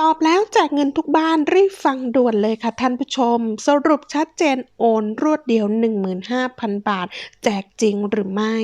ตอบแล้วแจกเงินทุกบ้านรีบฟังด่วนเลยค่ะท่านผู้ชม สรุปชัดเจนโอนรวดเดียว 15,000 บาท แจกจริงหรือไม่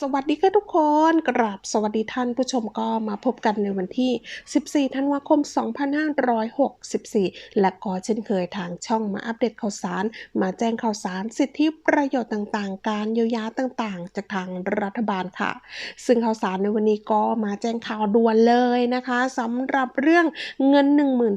สวัสดีค่ะทุกคน กราบสวัสดีท่านผู้ชมก็มาพบกันในวันที่ 14 ธันวาคม 2564 และก็เช่นเคยทางช่องมาอัปเดตข่าวสาร มาแจ้งข่าวสารสิทธิประโยชน์ต่างๆ การเยียวยาต่างๆ จากทางรัฐบาลค่ะ ซึ่งข่าวสารในวันนี้ก็มาแจ้งข่าวด่วนเลยนะคะสำหรับเรื่องเงิน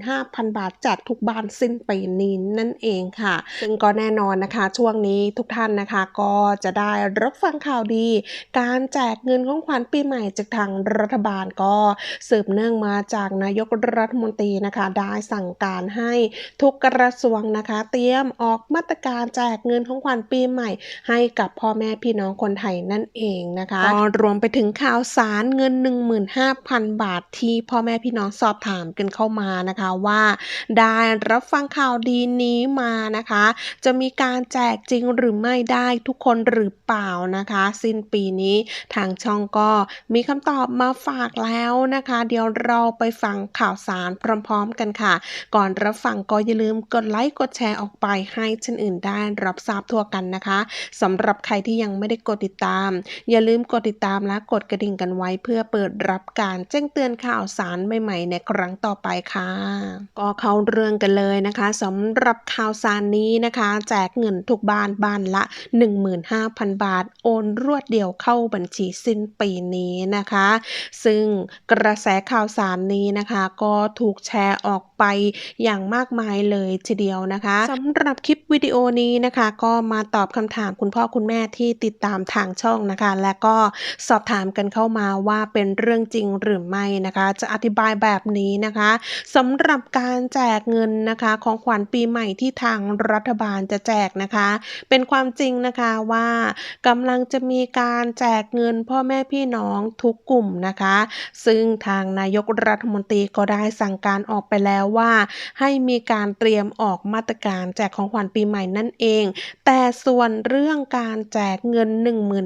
15,000 บาทแจกทุกบ้านสิ้นปีนี้นั่นเองค่ะ ซึ่งก็แน่นอนนะคะช่วงนี้ทุกท่านนะคะก็จะได้รับฟังข่าวดีการแจกเงินของขวัญปีใหม่จากทางรัฐบาลก็สืบเนื่องมาจากนายกรัฐมนตรีนะคะ ได้สั่งการให้ทุกกระทรวงนะคะ เตรียมออกมาตรการแจกเงินของขวัญปีใหม่ ให้กับพ่อแม่พี่น้องคนไทยนั่นเองนะคะรวมไปถึงข่าวสารเงิน 15,000 บาทที่พ่อแม่พี่น้องสอบถามกันเข้ามานะคะว่าได้รับฟังข่าวดีนี้มานะคะ จะมีการแจกจริงหรือไม่ได้ทุกคนหรือเปล่านะคะ สิ้นปีนี้ทางช่องก็มีคำตอบมาฝากแล้วนะคะ เดี๋ยวเราไปฟังข่าวสารพร้อมๆกันค่ะ ก่อนรับฟังก็อย่าลืมกดไลค์กดแชร์ออกไปให้ท่นอื่นได้รับทราบทั่วกันนะคะสำหรับใครที่ยังไม่ได้กดติดตาม อย่าลืมกดติดตามและกดกระดิ่งกันไว้เพื่อเปิดรับการแจ้งเตือนข่าวสารใหม่ๆในครั้งต่อไปค่ะ ก็เข้าเรื่องกันเลยนะคะสำหรับข่าวสารนี้นะคะ แจกเงินทุกบ้านบ้านละ 15,000 บาท โอนรวดเดียวเข้า้าบัญชีสิ้นปีนี้นะคะ ซึ่งกระแสข่าวสารนี้นะคะ ก็ถูกแชร์ออก ไปอย่างมากมายเลยทีเดียวนะคะสำหรับคลิปวิดีโอนี้นะคะ ก็มาตอบคำถามคุณพ่อคุณแม่ที่ติดตามทางช่องนะคะ และก็สอบถามกันเข้ามาว่าเป็นเรื่องจริงหรือไม่นะคะ จะอธิบายแบบนี้นะคะสำหรับการแจกเงินนะคะของขวัญปีใหม่ที่ทางรัฐบาลจะแจกนะคะ เป็นความจริงนะคะว่ากำลังจะมีการแจกเงินพ่อแม่พี่น้องทุกกลุ่มนะคะ ซึ่งทางนายกรัฐมนตรีก็ได้สั่งการออกไปแล้วว่าให้มีการเตรียมออกมาตรการแจกของขวัญปีใหม่นั่นเอง แต่ส่วนเรื่องการแจกเงิน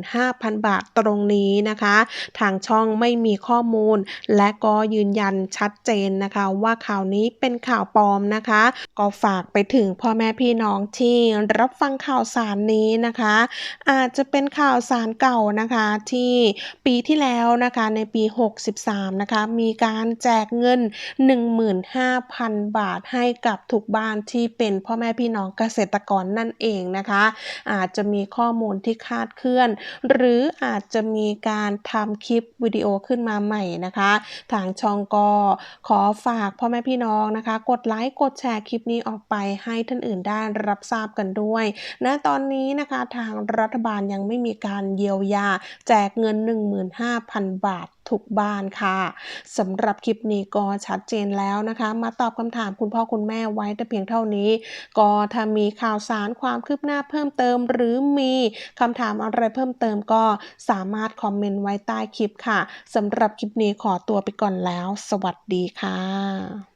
15,000 บาทตรงนี้นะคะ ทางช่องไม่มีข้อมูล และก็ยืนยันชัดเจนนะคะว่าข่าวนี้เป็นข่าวปลอมนะคะ ก็ฝากไปถึงพ่อแม่พี่น้องที่รับฟังข่าวสารนี้นะคะ อาจจะเป็นข่าวสารเก่านะคะที่ปีที่แล้วนะคะในปี 63 นะคะ มีการแจกเงิน 15,000บาทให้กับทุกบ้านที่เป็นพ่อแม่พี่น้องเกษตรกรนั่นเองนะคะ อาจจะมีข้อมูลที่คาดเคลื่อน หรืออาจจะมีการทำคลิปวิดีโอขึ้นมาใหม่นะคะ ทางช่องก็ขอฝากพ่อแม่พี่น้องนะคะ กดไลค์กดแชร์คลิปนี้ออกไปให้ท่านอื่นได้รับทราบกันด้วยณตอนนี้นะคะทางรัฐบาลยังไม่มีการเยียวยา แจกเงิน 15,000 บาททุกบ้านค่ะสำหรับคลิปนี้ก็ชัดเจนแล้วนะคะ มาตอบคำถามคุณพ่อคุณแม่ไว้แต่เพียงเท่านี้ ก็ถ้ามีข่าวสารความคืบหน้าเพิ่มเติม หรือมีคำถามอะไรเพิ่มเติมก็สามารถคอมเมนต์ไว้ใต้คลิปค่ะสำหรับคลิปนี้ขอตัวไปก่อนแล้ว สวัสดีค่ะ